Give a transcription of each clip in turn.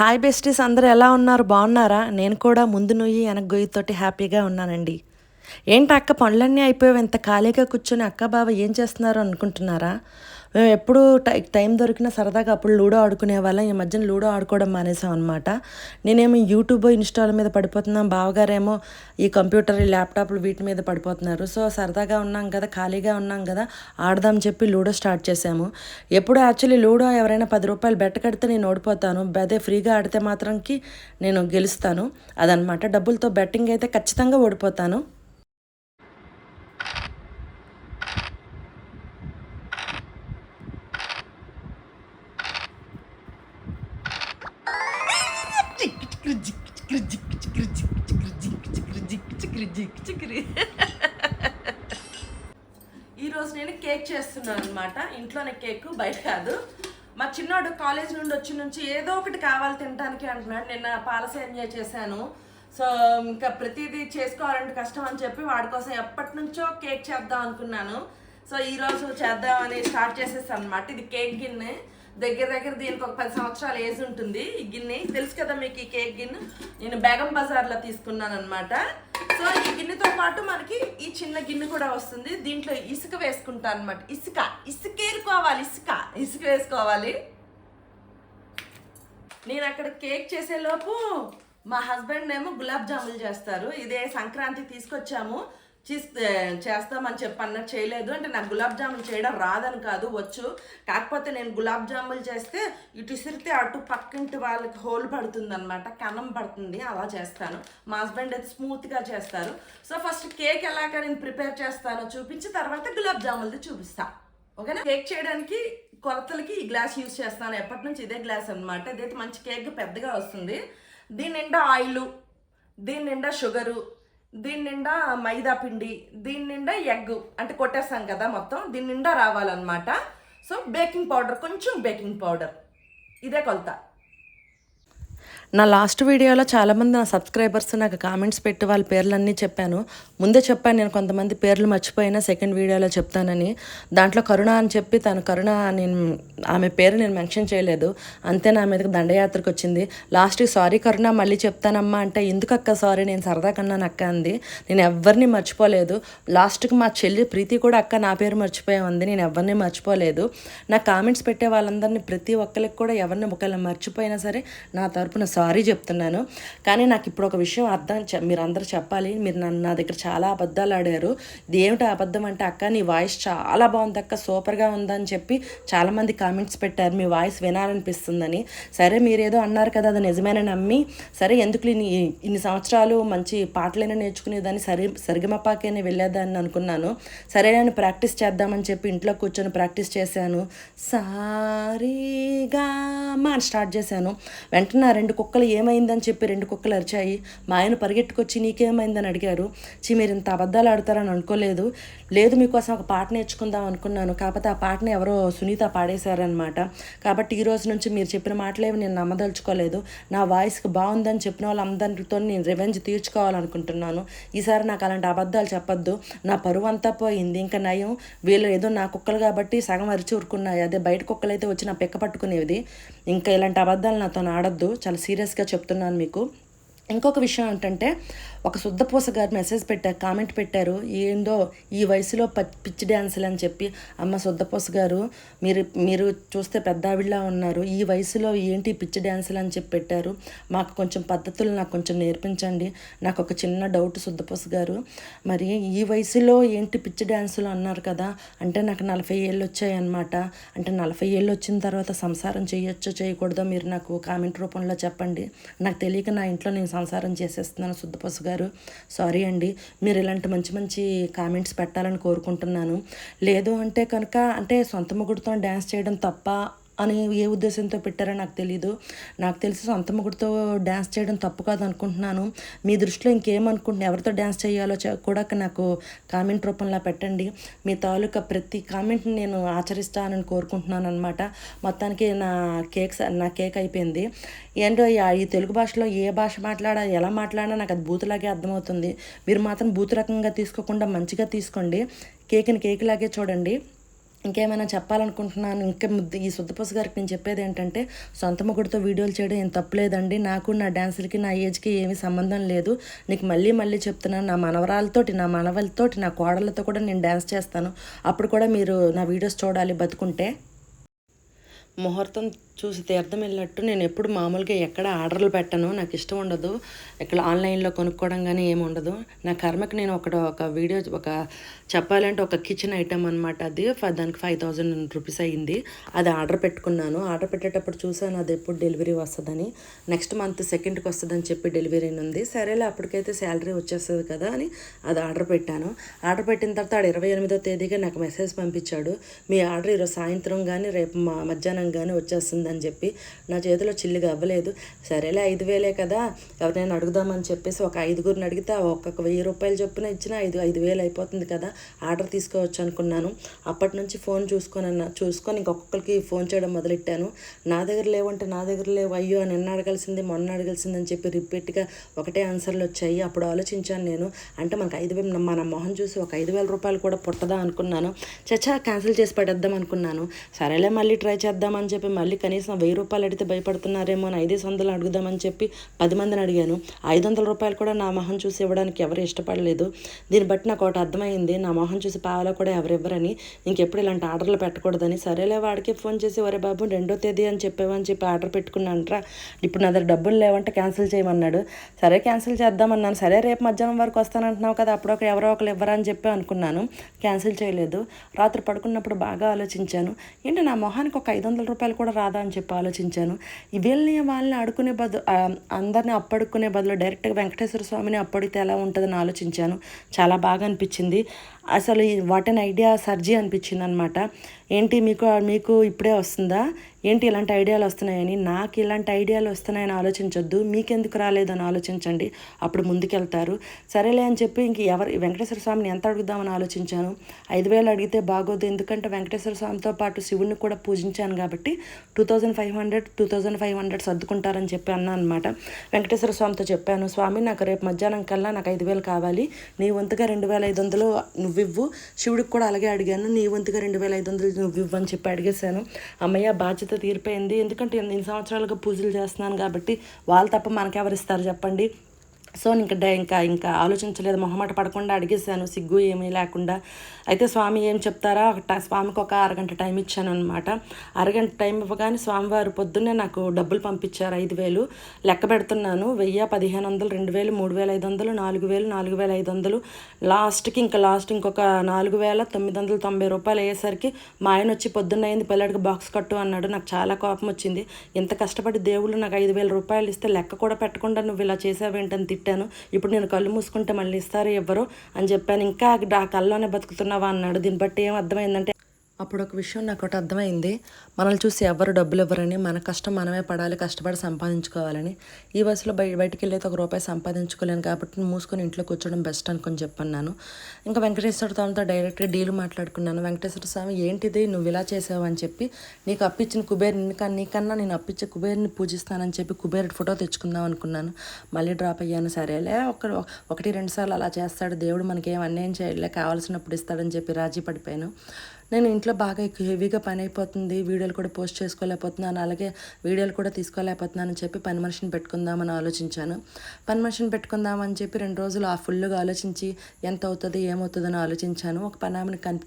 Hi besties అందరూ ఎలా ఉన్నారు? బాగున్నారా? నేను కూడా ముందు నుయ్యి వెనకొయ్యితోటి హ్యాపీగా ఉన్నానండి. ఏంటి అక్క పనులన్నీ అయిపోయావు ఇంత ఖాళీగా కూర్చొని అక్క బావ ఏం చేస్తున్నారు అనుకుంటున్నారా? మేము ఎప్పుడు టై టైం దొరికినా సరదాగా అప్పుడు లూడో ఆడుకునే వాళ్ళం. ఈ మధ్యన లూడో ఆడుకోవడం మానేసాం అనమాట నేనేమో యూట్యూబ్ ఇన్స్టాల్ మీద పడిపోతున్నాం. బావగారేమో ఈ కంప్యూటర్ ఈ ల్యాప్టాప్లు వీటి మీద పడిపోతున్నారు. సో సరదాగా ఉన్నాం కదా ఖాళీగా ఉన్నాం కదా ఆడదాం చెప్పి లూడో స్టార్ట్ చేసాము. ఎప్పుడు యాక్చువల్లీ లూడో ఎవరైనా పది రూపాయలు బెట్ట కడితే నేను ఓడిపోతాను. అదే ఫ్రీగా ఆడితే మాత్రంకి నేను గెలుస్తాను. అదనమాట డబ్బులతో బెట్టింగ్ అయితే ఖచ్చితంగా ఓడిపోతాను. ఈరోజు నేను కేక్ చేస్తున్నాను అనమాట ఇంట్లోనే కేక్ బయట కాదు. మా చిన్నోడు కాలేజ్ నుండి వచ్చి నుంచి ఏదో ఒకటి కావాలి తినడానికి అంటున్నాడు. నిన్న పాలసేమియా చేశాను. సో ఇంకా ప్రతిదీ చేసుకోవాలంటే కష్టం అని చెప్పి వాడి కోసం ఎప్పటి నుంచో కేక్ చేద్దాం అనుకున్నాను. సో ఈరోజు చేద్దామని స్టార్ట్ చేసేసాను అనమాట ఇది కేక్ గిన్నె. దగ్గర దగ్గర దీనికి ఒక పది సంవత్సరాల ఏజ్ ఉంటుంది ఈ గిన్నె. తెలుసు కదా మీకు ఈ కేక్ గిన్నె? నేను బేగం బజార్లో తీసుకున్నాను అనమాట సో ఈ గిన్నెతో పాటు మనకి ఈ చిన్న గిన్నె కూడా వస్తుంది. దీంట్లో ఇసుక వేసుకుంటాను అనమాట ఇసుక. ఇసుకేరుకోవాలి ఇసుక. ఇసుక వేసుకోవాలి. నేను అక్కడ కేక్ చేసేలోపు మా హస్బెండ్ ఏమో గులాబ్ జాములు చేస్తారు. ఇదే సంక్రాంతి తీసుకొచ్చాము. చేస్తామని చెప్పి అన్నట్టు చేయలేదు. అంటే నాకు గులాబ్ జాములు చేయడం రాదని కాదు వచ్చు. కాకపోతే నేను గులాబ్ జాములు చేస్తే ఇటు ఇసిరితే అటు పక్కింటి వాళ్ళకి హోల్ పడుతుంది అనమాట కనం పడుతుంది అలా చేస్తాను. మా హస్బెండ్ అయితే స్మూత్గా చేస్తారు. సో ఫస్ట్ కేక్ ఎలాగ నేను ప్రిపేర్ చేస్తానో చూపించి తర్వాత గులాబ్ జాములది చూపిస్తా. ఓకేనా? కేక్ చేయడానికి కొలతలకి ఈ గ్లాస్ యూజ్ చేస్తాను. ఎప్పటి నుంచి ఇదే గ్లాస్ అనమాట ఇదైతే మంచి కేక్ పెద్దగా వస్తుంది. దీని నిండా ఆయిల్ దీని నిండా షుగరు దీని నిండా మైదా పిండి దీని నిండా ఎగ్ అంటే కొట్టేస్తాం కదా మొత్తం దీని నిండా రావాలన్నమాట. సో బేకింగ్ పౌడర్ కొంచెం బేకింగ్ పౌడర్. ఇదే కొలత. నా లాస్ట్ వీడియోలో చాలామంది నా సబ్స్క్రైబర్స్ నాకు కామెంట్స్ పెట్టి వాళ్ళ పేర్లన్నీ చెప్పాను. ముందే చెప్పాను నేను కొంతమంది పేర్లు మర్చిపోయినా సెకండ్ వీడియోలో చెప్తానని. దాంట్లో కరుణ అని చెప్పి తను కరుణ నేను ఆమె పేరు నేను మెన్షన్ చేయలేదు. అంతే నా మీదకి దండయాత్రకు వచ్చింది. లాస్ట్కి సారీ కరుణ మళ్ళీ చెప్తానమ్మా అంటే ఎందుకు అక్క సారీ? నేను సరదా కన్నాను అక్క అంది. నేను ఎవరిని మర్చిపోలేదు. లాస్ట్కి మా చెల్లి ప్రీతి కూడా అక్క నా పేరు మర్చిపోయా ఉంది నేను ఎవరిని మర్చిపోలేదు. నా కామెంట్స్ పెట్టే వాళ్ళందరినీ ప్రతి ఒక్కరికి కూడా ఎవరిని ఒకళ్ళని మర్చిపోయినా సరే నా తరపున సారీ చెప్తున్నాను. కానీ నాకు ఇప్పుడు ఒక విషయం అర్థం మీరు అందరు చెప్పాలి. మీరు నన్ను నా దగ్గర చాలా అబద్ధాలు ఆడారు. ఇది ఏమిటి అబద్ధం అంటే అక్క నీ వాయిస్ చాలా బాగుంది అక్క సూపర్గా ఉందని చెప్పి చాలామంది కామెంట్స్ పెట్టారు. మీ వాయిస్ వినాలనిపిస్తుందని. సరే మీరేదో అన్నారు కదా అది నిజమేనని నమ్మి సరే ఎందుకు ఇన్ని ఇన్ని సంవత్సరాలు మంచి పాటలైనా నేర్చుకునేదాన్ని సరి సరిగమపాకైనా వెళ్ళేదాన్ని అనుకున్నాను. సరే నేను ప్రాక్టీస్ చేద్దామని చెప్పి ఇంట్లో కూర్చొని ప్రాక్టీస్ చేశాను. సారీగా అని స్టార్ట్ చేశాను. వెంటనే రెండు రెండు కుక్కలు ఏమైందని చెప్పి రెండు కుక్కలు అరిచాయి. మా ఆయన పరిగెట్టుకొచ్చి నీకేమైందని అడిగారు. చి మీరు ఇంత అబద్ధాలు ఆడతారని అనుకోలేదు. లేదు మీకోసం ఒక పాట నేర్చుకుందాం అనుకున్నాను. కాకపోతే ఆ పాటని ఎవరో సునీత పాడేశారనమాట కాబట్టి ఈ రోజు నుంచి మీరు చెప్పిన మాటలేవి నేను నమ్మదలుచుకోలేదు. నా వాయిస్కి బాగుందని చెప్పిన వాళ్ళందరితో నేను రివెంజ్ తీర్చుకోవాలనుకుంటున్నాను. ఈసారి నాకు అలాంటి అబద్ధాలు చెప్పొద్దు. నా పరువు అంతా పోయింది. ఇంకా నయం. వీళ్ళు ఏదో నా కుక్కలు కాబట్టి సగం అరిచి ఊరుకున్నాయి. అదే బయట కుక్కలు అయితే వచ్చి నా పెక్క పట్టుకునేది. ఇంకా ఇలాంటి అబద్ధాలు నాతో ఆడొద్దు. చాలా సీరియస్గా చెప్తున్నాను మీకు. ఇంకొక విషయం ఏంటంటే ఒక శుద్ధపూస గారు మెసేజ్ పెట్టారు కామెంట్ పెట్టారు ఏందో ఈ వయసులో పిచ్చి డ్యాన్సులు అని చెప్పి. అమ్మ శుద్ధపూస గారు మీరు మీరు చూస్తే పెద్ద ఆవిడలా ఉన్నారు. ఈ వయసులో ఏంటి పిచ్చి డ్యాన్సులు అని చెప్పి పెట్టారు. మాకు కొంచెం పద్ధతులు నాకు కొంచెం నేర్పించండి. నాకు ఒక చిన్న డౌట్ శుద్ధపూస గారు. మరి ఈ వయసులో ఏంటి పిచ్చి డ్యాన్సులు అన్నారు కదా. అంటే నాకు నలభై ఏళ్ళు వచ్చాయన్నమాట. అంటే నలభై ఏళ్ళు వచ్చిన తర్వాత సంసారం చేయొచ్చో చేయకూడదో? మీరు నాకు కామెంట్ రూపంలో చెప్పండి. నాకు తెలియక నా ఇంట్లో నేను సంసారం చేసేస్తున్నాను సుద్దపసు గారు. సారీ అండి. మీరు ఇలాంటి మంచి మంచి కామెంట్స్ పెట్టాలని కోరుకుంటున్నాను. లేదు అంటే కనుక అంటే సొంత ముగ్గుడుతో డ్యాన్స్ చేయడం తప్ప అని ఏ ఉద్దేశంతో పెట్టారో నాకు తెలీదు. నాకు తెలిసి సొంత ముగ్గురితో డ్యాన్స్ చేయడం తప్పు కాదు అనుకుంటున్నాను. మీ దృష్టిలో ఇంకేమనుకుంటున్నా ఎవరితో డ్యాన్స్ చేయాలో కూడా నాకు కామెంట్ రూపంలో పెట్టండి. మీ తాలూకా ప్రతి కామెంట్ని నేను ఆచరిస్తానని కోరుకుంటున్నాను అనమాట మొత్తానికి నా కేక్ స- నా కేక్ అయిపోయింది. ఏంటో ఈ- ఈ తెలుగు భాషలో ఏ భాష మాట్లాడా ఎలా మాట్లాడినా నాకు అది బూతులాగే అర్థమవుతుంది. మీరు మాత్రం బూతు రకంగా తీసుకోకుండా మంచిగా తీసుకోండి. కేక్ని కేక్ లాగే చూడండి. ఇంకేమైనా చెప్పాలనుకుంటున్నాను. ఇంకా ముద్దు ఈ సుద్దపస్ గారికి నేను చెప్పేది ఏంటంటే సొంత మొగుడితో వీడియోలు చేయడం ఏం తప్పులేదండి నాకు నా డ్యాన్సులకి నా ఏజ్కి ఏమీ సంబంధం లేదు. నీకు మళ్ళీ మళ్ళీ చెప్తున్నాను నా మనవరాలతోటి నా మనవలతోటి నా కోడలతో కూడా నేను డ్యాన్స్ చేస్తాను. అప్పుడు కూడా మీరు నా వీడియోస్ చూడాలి బతుకుంటే. ముహూర్తం చూసి తీర్థం వెళ్ళినట్టు నేను ఎప్పుడు మామూలుగా ఎక్కడ ఆర్డర్లు పెట్టను. నాకు ఇష్టం ఉండదు. ఇక్కడ ఆన్లైన్లో కొనుక్కోవడం కానీ ఏమి ఉండదు. నా కర్మకి నేను ఒక ఒక వీడియో ఒక చెప్పాలంటే ఒక కిచెన్ ఐటమ్ అనమాట అది. ఫ- దానికి ఫైవ్ థౌజండ్ రూపీస్ అయ్యింది. అది ఆర్డర్ పెట్టుకున్నాను. ఆర్డర్ పెట్టేటప్పుడు చూసాను అది ఎప్పుడు డెలివరీ వస్తుందని. నెక్స్ట్ మంత్ సెకండ్కి వస్తుందని చెప్పి డెలివరీ ఉంది సరేలే అప్పటికైతే శాలరీ వచ్చేస్తుంది కదా అని అది ఆర్డర్ పెట్టాను. ఆర్డర్ పెట్టిన తర్వాత ఆడు ఇరవై ఎనిమిదో తేదీగా నాకు మెసేజ్ పంపించాడు. మీ ఆర్డర్ ఈరోజు సాయంత్రం కానీ రేపు మా మధ్యాహ్నం కానీ వచ్చేస్తుంది అని చెప్పి నా చేతిలో చిల్లిగా అవ్వలేదు. సరేలే ఐదు వేలే కదా ఎవరైనా అడుగుదామని చెప్పేసి ఒక ఐదుగురిని అడిగితే ఒక్కొక్క వెయ్యి రూపాయలు చొప్పున ఇచ్చిన ఐదు ఐదు వేలు అయిపోతుంది కదా ఆర్డర్ తీసుకోవచ్చు అనుకున్నాను. అప్పటి నుంచి ఫోన్ చూసుకొని అన్న చూసుకొని ఇంకొకరికి ఫోన్ చేయడం మొదలెట్టాను. నా దగ్గర లేవంటే నా దగ్గర లేవు అయ్యో నిన్న అడగాల్సింది మొన్న అడగాల్సింది అని చెప్పి రిపీట్గా ఒకటే ఆన్సర్లు వచ్చాయి. అప్పుడు ఆలోచించాను నేను అంటే మనకు ఐదు వేలు మన మొహం చూసి ఒక ఐదు వేల రూపాయలు కూడా పుట్టదా అనుకున్నాను. చచ్చా క్యాన్సిల్ చేసి పడేద్దాం అనుకున్నాను. సరేలే మళ్ళీ ట్రై చేద్దామని చెప్పి మళ్ళీ కనీసం వెయ్యి రూపాయలు అడిగితే భయపడుతున్నారేమో అని ఐదేసి వందలు అడుగుదామని చెప్పి పది మందిని అడిగాను. ఐదు వందల రూపాయలు కూడా నా మొహం చూసి ఇవ్వడానికి ఎవరు ఇష్టపడలేదు. దీన్ని బట్టి నాకు ఒకటి అర్థమైంది. నా మొహం చూసి పావలా కూడా ఎవరు ఇవ్వరని ఇంకెప్పుడు ఇలాంటి ఆర్డర్లు పెట్టకూడదని. సరేలే వాడికి ఫోన్ చేసి ఒరే బాబు రెండో తేదీ అని చెప్పేవని చెప్పి ఆర్డర్ పెట్టుకున్నానరా. ఇప్పుడు నా దగ్గర డబ్బులు లేవంటే క్యాన్సిల్ చేయమన్నాడు. సరే క్యాన్సిల్ చేద్దామన్నాను. సరే రేపు మధ్యాహ్నం వరకు వస్తానంటున్నావు కదా అప్పుడు ఒక ఎవరో ఒకరు ఇవ్వరా అని చెప్పి అనుకున్నాను. క్యాన్సిల్ చేయలేదు. రాత్రి పడుకున్నప్పుడు బాగా ఆలోచించాను. ఏంటి నా మొహానికి ఒక ఐదు వందల రూపాయలు కూడా రాదా అని చెప్పి ఆలోచించాను. వీళ్ళని వాళ్ళని అడుకునే బదులు అందరిని అప్పడుకునే బదులు డైరెక్ట్గా వెంకటేశ్వర స్వామిని అప్పడితే ఎలా ఉంటుందని ఆలోచించాను. చాలా బాగా అనిపించింది. అసలు వాట్ అన్ ఐడియా సర్జీ అనిపించింది అనమాట ఏంటి మీకు మీకు ఇప్పుడే వస్తుందా? ఏంటి ఇలాంటి ఐడియాలు వస్తున్నాయని? నాకు ఇలాంటి ఐడియాలు వస్తున్నాయని ఆలోచించొద్దు. మీకెందుకు రాలేదని ఆలోచించండి. అప్పుడు ముందుకెళ్తారు. సరేలే అని చెప్పి ఇంక ఎవరు వెంకటేశ్వర స్వామిని ఎంత అడుగుదామని ఆలోచించాను? ఐదు వేలు అడిగితే బాగోదు. ఎందుకంటే వెంకటేశ్వర స్వామితో పాటు శివుణ్ణి కూడా పూజించాను కాబట్టి two thousand five hundred two thousand five hundred సర్దుకుంటారని చెప్పి అన్నాను అనమాట వెంకటేశ్వర స్వామితో చెప్పాను స్వామి నాకు రేపు మధ్యాహ్నం కల్లా నాకు ఐదు వేలు కావాలి. నీ వంతుగా రెండు వేల ఐదు వందలు నువ్వివ్వు. శివుడికి కూడా అలాగే అడిగాను నీ వంతుగా రెండు వేల ఐదు వందలు నువ్వివ్వు అని చెప్పి అడిగేశాను. అమ్మయ్య బాధ్యత తీరిపోయింది. ఎందుకంటే ఎన్ని సంవత్సరాలుగా పూజలు చేస్తున్నాను కాబట్టి వాళ్ళు తప్ప మనకెవరిస్తారు చెప్పండి. సో ఇంకా ఇంకా ఇంకా ఆలోచించలేదు మొహమాట పడకుండా అడిగేశాను సిగ్గు ఏమీ లేకుండా. అయితే స్వామి ఏం చెప్తారా? ఒక ట- స్వామికి ఒక అరగంట టైం ఇచ్చాను అనమాట అరగంట టైం ఇవ్వగానే స్వామివారు పొద్దున్నే నాకు డబ్బులు పంపించారు ఐదు వేలు. లెక్క పెడుతున్నాను వెయ్యి పదిహేను వందలు రెండు వేలు మూడు వేల ఐదు వందలు నాలుగు వేలు నాలుగు వేల ఐదు వందలు. లాస్ట్కి ఇంకా లాస్ట్ ఇంకొక నాలుగు వేల తొమ్మిది వందల తొంభై రూపాయలు అయ్యేసరికి మా ఆయన వచ్చి పొద్దున్న అయింది పిల్లడికి బాక్స్ కట్టు అన్నాడు. నాకు చాలా కోపం వచ్చింది. ఇంత కష్టపడి దేవుళ్ళు నాకు ఐదు వేల రూపాయలు ఇస్తే లెక్క కూడా పెట్టకుండా నువ్వు ఇలా చేసావేంటని తిట్టాను. ఇప్పుడు నేను కళ్ళు మూసుకుంటే మళ్ళీ ఇస్తారు ఎవ్వరు అని చెప్పాను. ఇంకా ఆ కళ్ళలోనే బతుకుతున్నావా అన్నాడు. దీన్ని బట్టి ఏం అర్థమైందంటే అప్పుడు ఒక విషయం నాకు ఒకటి అర్థమైంది. మనల్ని చూసి ఎవరు డబ్బులు ఇవ్వరని మన కష్టం మనమే పడాలి కష్టపడి సంపాదించుకోవాలని. ఈ వయసులో బయ బయటికి వెళ్ళైతే ఒక రూపాయి సంపాదించుకోలేను కాబట్టి మూసుకొని ఇంట్లో కూర్చోవడం బెస్ట్ అనుకుని చెప్పన్నాను. ఇంకా వెంకటేశ్వర స్వామితో డైరెక్ట్గా డీల్ మాట్లాడుకున్నాను. వెంకటేశ్వర స్వామి ఏంటిది నువ్వు ఇలా చేసావు? అని చెప్పి నీకు అప్పించిన కుబేర్ నీకన్నా నీకన్నా నేను అప్పించే కుబేర్ని పూజిస్తానని చెప్పి కుబేరుడి ఫోటో తెచ్చుకుందాం అనుకున్నాను. మళ్ళీ డ్రాప్ అయ్యాను. సరేలే ఒక ఒకటి రెండు సార్లు అలా చేస్తాడు. దేవుడు మనకి ఏం అన్యాయం చేయలే కావాల్సినప్పుడు ఇస్తాడని చెప్పి రాజీ పడిపోయాను. నేను ఇంట్లో బాగా ఎక్కువ హెవీగా పని అయిపోతుంది వీడియోలు కూడా పోస్ట్ చేసుకోలేకపోతున్నాను అలాగే వీడియోలు కూడా తీసుకోలేకపోతున్నాను అని చెప్పి పని మనిషిని పెట్టుకుందామని ఆలోచించాను. పని మనిషిని పెట్టుకుందామని చెప్పి రెండు రోజులు ఆ ఫుల్గా ఆలోచించి ఎంత అవుతుంది ఏమవుతుందని ఆలోచించాను. ఒక పని ఆమెను కన్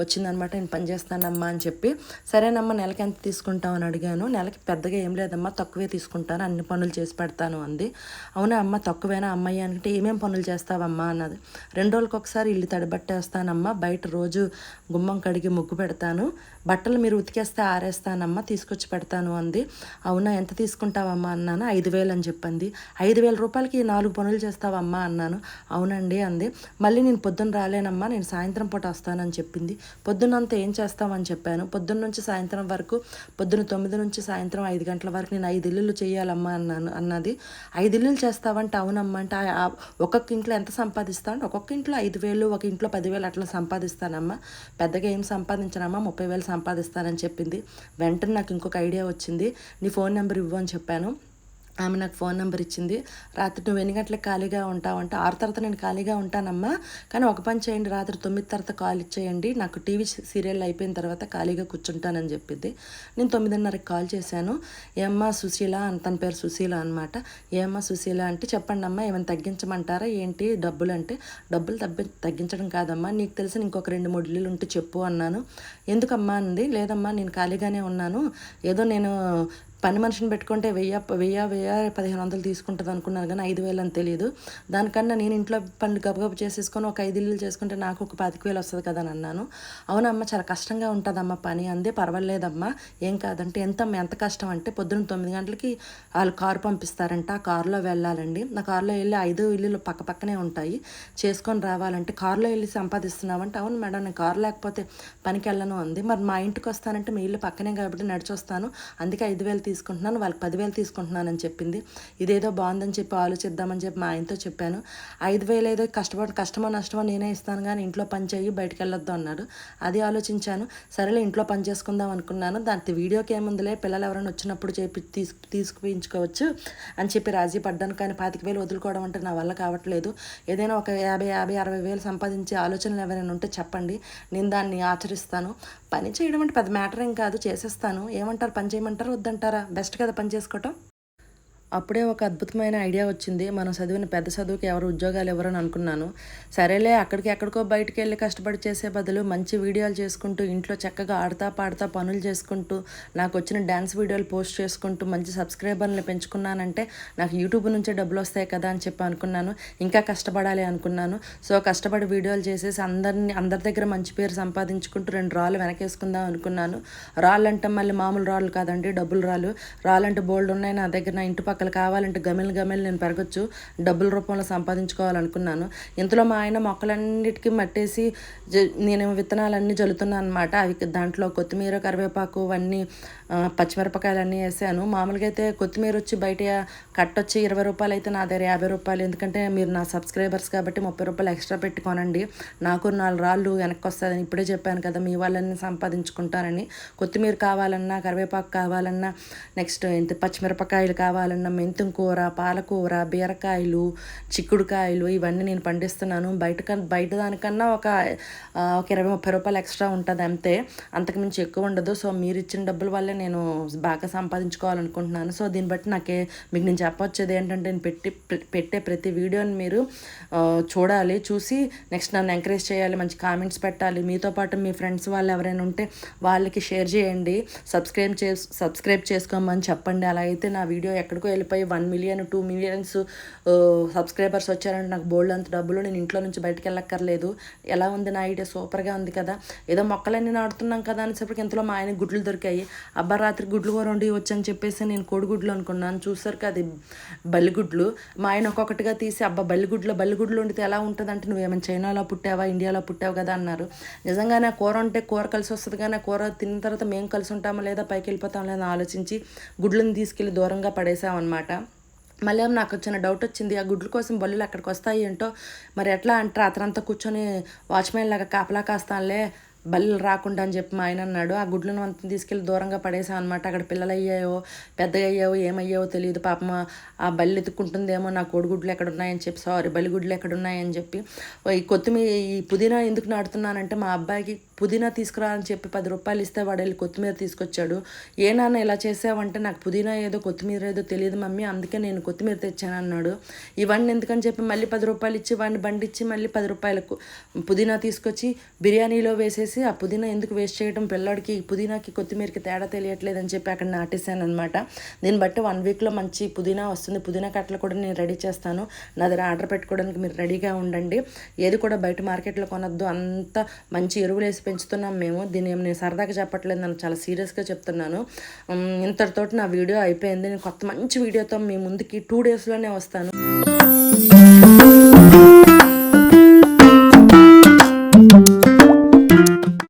వచ్చిందనమాట నేను పని చేస్తానమ్మా అని చెప్పి సరేనమ్మా నెలకి ఎంత తీసుకుంటావు అని అడిగాను. నెలకి పెద్దగా ఏం లేదమ్మా తక్కువే తీసుకుంటాను అన్ని పనులు చేసి పెడతాను అంది. అవునా అమ్మ తక్కువేనా అమ్మాయి అంటే ఏమేం పనులు చేస్తావమ్మా అన్నది. రెండు రోజులకు ఒకసారి ఇల్లు తడిబట్టేస్తానమ్మా బయట రోజు గుమ్మం కడిగి ముగ్గు పెడతాను. బట్టలు మీరు ఉతికేస్తే ఆరేస్తానమ్మా తీసుకొచ్చి పెడతాను అంది. అవునా ఎంత తీసుకుంటావమ్మా అన్నాను. ఐదు వేలు అని చెప్పింది. ఐదు వేల రూపాయలకి నాలుగు పనులు చేస్తావమ్మా అన్నాను. అవునండి అంది. మళ్ళీ నేను పొద్దున్న రాలేనమ్మా నేను సాయంత్రం పూట వస్తానని చెప్పింది. పొద్దున్నంతా ఏం చేస్తామని చెప్పాను. పొద్దున్న నుంచి సాయంత్రం వరకు పొద్దున్న తొమ్మిది నుంచి సాయంత్రం ఐదు గంటల వరకు నేను ఐదు ఇల్లులు చేయాలమ్మా అన్నాను అన్నది. ఐదు ఇల్లులు చేస్తావంటే అవునమ్మా అంటే ఒక్కొక్క ఇంట్లో ఎంత సంపాదిస్తాను ఒక్కొక్క ఇంట్లో ఐదు వేలు ఒక ఇంట్లో పదివేలు అట్లా సంపాదిస్తానమ్మా. పెద్దగా ఏం సంపాదించనమ్మా ముప్పై వేలు సంపాదిస్తానని చెప్పింది. వెంటనే నాకు ఇంకొక ఐడియా వచ్చింది. నీ ఫోన్ నెంబర్ ఇవ్వు అని చెప్పాను. ఆమె నాకు ఫోన్ నెంబర్ ఇచ్చింది. రాత్రి నువ్వు ఎన్ని గంటలకు ఖాళీగా ఉంటావంటే ఆరు తర్వాత నేను ఖాళీగా ఉంటానమ్మా. కానీ ఒక పని చేయండి రాత్రి తొమ్మిది తర్వాత కాల్ ఇచ్చేయండి. నాకు టీవీ సీరియల్ అయిపోయిన తర్వాత ఖాళీగా కూర్చుంటానని చెప్పింది నేను తొమ్మిదిన్నరకి కాల్ చేశాను. ఏమ్మా సుశీల అని తన పేరు సుశీల అనమాట ఏమ్మా సుశీల అంటే చెప్పండి అమ్మా ఏమైనా తగ్గించమంటారా? ఏంటి డబ్బులు అంటే డబ్బులు తగ్గి తగ్గించడం కాదమ్మా. నీకు తెలిసిన ఇంకొక రెండు మూడు ఇల్లులు ఉంటే చెప్పు అన్నాను. ఎందుకమ్మా అంది. లేదమ్మా నేను ఖాళీగానే ఉన్నాను. ఏదో నేను పని మనిషిని పెట్టుకుంటే వెయ్యి వెయ్యి వెయ్యి పదిహేను వందలు తీసుకుంటుంది అనుకున్నాను కానీ ఐదు వేలు అని తెలియదు దానికన్నా నేను ఇంట్లో పనులు గబగబ చేసేసుకొని ఒక ఐదు ఇల్లు చేసుకుంటే నాకు ఒక పాతిక వేలు వస్తుంది కదా అని అన్నాను. అవునమ్మా చాలా కష్టంగా ఉంటుందమ్మా పని. అందే పర్వాలేదమ్మా. ఏం కాదంటే ఎంత ఎంత కష్టం అంటే పొద్దున్న తొమ్మిది గంటలకి వాళ్ళు కారు పంపిస్తారంట. ఆ కారులో వెళ్ళాలండి. నా కారులో వెళ్ళి ఐదు ఇల్లులు పక్క పక్కనే ఉంటాయి. చేసుకొని రావాలంటే కారులో వెళ్ళి సంపాదిస్తున్నామంటే అవును మేడం నేను కారు లేకపోతే పనికి వెళ్ళను అంది. మరి మా ఇంటికి వస్తానంటే మీ ఇల్లు పక్కనే కాబట్టి నడిచొస్తాను. అందుకే ఐదు వేలు తీసుకుంటున్నాను వాళ్ళకి పదివేలు తీసుకుంటున్నానని చెప్పింది. ఇదేదో బాగుందని చెప్పి ఆలోచిద్దామని చెప్పి మా ఆయనతో చెప్పాను. ఐదు వేలు ఏదో కష్టపడి కష్టమో నష్టమో నేనే ఇస్తాను కానీ ఇంట్లో పని చేయి బయటకు వెళ్ళొద్దు అన్నాడు. అది ఆలోచించాను. సరేలే ఇంట్లో పని చేసుకుందాం అనుకున్నాను. దాని వీడియోకి ఏముందిలే పిల్లలు ఎవరైనా వచ్చినప్పుడు చెప్పి తీసుకు తీసుకుపించుకోవచ్చు అని చెప్పి రాజీ పడ్డాను. కానీ పాతిక వేలు వదులుకోవడం అంటే నా వల్ల కావట్లేదు. ఏదైనా ఒక యాభై యాభై అరవై వేలు సంపాదించే ఆలోచనలు ఎవరైనా ఉంటే చెప్పండి. నేను దాన్ని ఆచరిస్తాను. పని చేయడం అంటే పెద్ద మ్యాటర్ ఏం కాదు చేసేస్తాను. ఏమంటారు? పని చేయమంటారు? వద్దంటారా? బెస్ట్ కదా పని చేసుకోవటం? అప్పుడే ఒక అద్భుతమైన ఐడియా వచ్చింది. మనం చదివిన పెద్ద చదువుకి ఎవరు ఉద్యోగాలు ఎవరని అనుకున్నాను. సరేలే అక్కడికి ఎక్కడికో బయటికి వెళ్ళి కష్టపడి చేసే బదులు మంచి వీడియోలు చేసుకుంటూ ఇంట్లో చక్కగా ఆడతా పాడతా పనులు చేసుకుంటూ నాకు వచ్చిన డ్యాన్స్ వీడియోలు పోస్ట్ చేసుకుంటూ మంచి సబ్స్క్రైబర్లు పెంచుకున్నానంటే నాకు యూట్యూబ్ నుంచే డబ్బులు వస్తాయి కదా అని చెప్పి అనుకున్నాను. ఇంకా కష్టపడాలి అనుకున్నాను. సో కష్టపడి వీడియోలు చేసేసి అందరిని అందరి దగ్గర మంచి పేరు సంపాదించుకుంటూ రెండు రాళ్ళు వెనకేసుకుందాం అనుకున్నాను. రాళ్ళు అంటే మళ్ళీ మామూలు రాళ్ళు కాదండి డబ్బులు రాళ్ళు. రాళ్ళంటే బోల్డ్ ఉన్నాయి నా దగ్గర నా ఇంటి పక్కల కావాలంటే గమెలు గమెలు నేను పెరగచ్చు డబ్బుల రూపంలో సంపాదించుకోవాలనుకున్నాను. ఇంతలో మా ఆయన మొక్కలన్నిటికీ మట్టేసి జ- నేను విత్తనాలన్నీ జల్లుతున్నాను అనమాట అవి దాంట్లో కొత్తిమీర కరివేపాకు అవన్నీ పచ్చిమిరపకాయలన్నీ వేసాను. మామూలుగా అయితే కొత్తిమీర వచ్చి బయట కట్ వచ్చి ఇరవై రూపాయలు అయితే నా దగ్గర యాభై రూపాయలు. ఎందుకంటే మీరు నా సబ్స్క్రైబర్స్ కాబట్టి ముప్పై రూపాయలు ఎక్స్ట్రా పెట్టుకోనండి. నాకు నాలుగు రాళ్ళు వెనక్కి వస్తుందని ఇప్పుడే చెప్పాను కదా మీ వాళ్ళని సంపాదించుకుంటానని కొత్తిమీర కావాలన్నా కరివేపాకు కావాలన్నా నెక్స్ట్ ఏంటి పచ్చిమిరపకాయలు కావాలన్నా మెంతుం కూర పాలకూర బీరకాయలు చిక్కుడుకాయలు ఇవన్నీ నేను పండిస్తున్నాను. బయట బయట దానికన్నా ఒక ఒక ఇరవై ముప్పై రూపాయలు ఎక్స్ట్రా ఉంటుంది అంతే. అంతకుమించి ఎక్కువ ఉండదు. సో మీరు ఇచ్చిన డబ్బుల వల్లే నేను బాగా సంపాదించుకోవాలనుకుంటున్నాను. సో దీన్ని బట్టి నాకే మీకు నేను చెప్పొచ్చేది ఏంటంటే నేను పెట్టి పెట్టే ప్రతి వీడియోని మీరు చూడాలి చూసి నెక్స్ట్ నన్ను ఎంకరేజ్ చేయాలి మంచి కామెంట్స్ పెట్టాలి. మీతో పాటు మీ ఫ్రెండ్స్ వాళ్ళు ఎవరైనా ఉంటే వాళ్ళకి షేర్ చేయండి. సబ్స్క్రైబ్ చేసి సబ్స్క్రైబ్ చేసుకోమని చెప్పండి. అలా అయితే నా వీడియో ఎక్కడికో వెళ్ళిపోయి one million two millions subscribers వచ్చారంటే నాకు బోల్డ్ అంత డబ్బులు నేను ఇంట్లో నుంచి బయటకు వెళ్ళక్కర్లేదు. ఎలా ఉంది నా ఐడియా? సూపర్గా ఉంది కదా. ఏదో మొక్కలన్నీ నాడుతున్నాం కదా అనేసరికి ఇంతలో మా ఆయన గుడ్లు దొరికాయి. అబ్బా రాత్రి గుడ్లు కూర వండి వచ్చని చెప్పేసి నేను కోడిగుడ్లు అనుకున్నాను. చూసరికి అది బల్లిగుడ్లు. మా ఆయన ఒక్కొక్కటిగా తీసి అబ్బా బల్లిగుడ్లు బల్లిగుడ్లు వండితే ఎలా ఉంటుందంటే నువ్వేమైనా చైనాలో పుట్టావా ఇండియాలో పుట్టావు కదా అన్నారు. నిజంగానే కూర ఉంటే కూర కలిసి వస్తుంది కానీ కూర తిన్న తర్వాత మేము కలిసి ఉంటామో లేదా పైకి వెళ్ళిపోతామో లేదా ఆలోచించి గుడ్లను తీసుకెళ్ళి దూరంగా పడేసామన్నమాట. మళ్ళీ నాకు వచ్చిన డౌట్ వచ్చింది ఆ గుడ్ల కోసం బల్లులు ఎక్కడికి వస్తాయి ఏంటో? మరి ఎట్లా అంటే రాత్రంతా కూర్చొని వాచ్మెన్ లాగా కాపలా కాస్తానులే బల్లులు రాకుండా అని చెప్పి మా ఆయన అన్నాడు ఆ గుడ్లను అంతా తీసుకెళ్ళి దూరంగా పడేసాం అనమాట అక్కడ పిల్లలు అయ్యాయో పెద్దగా అయ్యావో ఏమయ్యావో తెలియదు. పాపం ఆ- బల్లి ఎత్తుకుంటుందేమో నా కోడిగుడ్లు ఎక్కడ ఉన్నాయని చెప్పి సారీ బలిగుడ్లు ఎక్కడ ఉన్నాయని చెప్పి ఈ కొత్తిమీర ఈ పుదీనా ఎందుకు నాడుతున్నానంటే మా అబ్బాయికి పుదీనా తీసుకురా అని చెప్పి పది రూపాయలు ఇస్తే వాడు వెళ్ళి కొత్తిమీర తీసుకొచ్చాడు. ఏ నాన్న ఇలా చేసావంటే నాకు పుదీనా ఏదో కొత్తిమీర ఏదో తెలియదు మమ్మీ అందుకే నేను కొత్తిమీర తెచ్చాను అన్నాడు. ఇవన్నీ ఎందుకని చెప్పి మళ్ళీ పది రూపాయలు ఇచ్చి వాడిని బండి ఇచ్చి మళ్ళీ పది రూపాయలకు పుదీనా తీసుకొచ్చి బిర్యానీలో వేసేసి ఆ పుదీనా ఎందుకు వేస్ట్ చేయడం పిల్లాడికి ఈ పుదీనాకి కొత్తిమీరకి తేడా తెలియట్లేదు అని చెప్పి అక్కడ నాటేశాను అనమాట దీన్ని బట్టి వన్ వీక్లో మంచి పుదీనా వస్తుంది. పుదీనా కట్టలు కూడా నేను రెడీ చేస్తాను. నా దగ్గర ఆర్డర్ పెట్టుకోవడానికి మీరు రెడీగా ఉండండి. ఏది కూడా బయట మార్కెట్లో కొనొద్దు. అంత మంచి ఎరువులు వేసి పెంచుతున్నాం మేము. దీని ఏం నేను సరదాగా చెప్పట్లేదు నన్ను చాలా సీరియస్గా చెప్తున్నాను. ఇంతటితోటి నా వీడియో అయిపోయింది. నేను కొత్త మంచి వీడియోతో మీ ముందుకి టూ డేస్లోనే వస్తాను.